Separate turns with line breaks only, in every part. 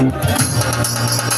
Thank you.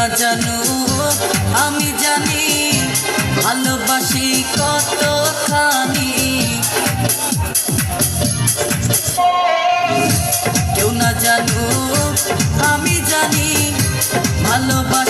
না জানো আমি জানি ভালোবাসি কতখানি। কেউ না জানো আমি জানি ভালোবাসি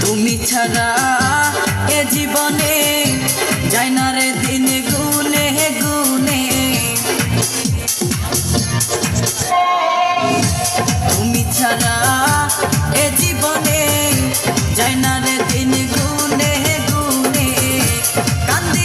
তুমি ছাড়া এ জীবনে যাই না রে দিনে গুনে গুণ दिन गूने गूने कंधे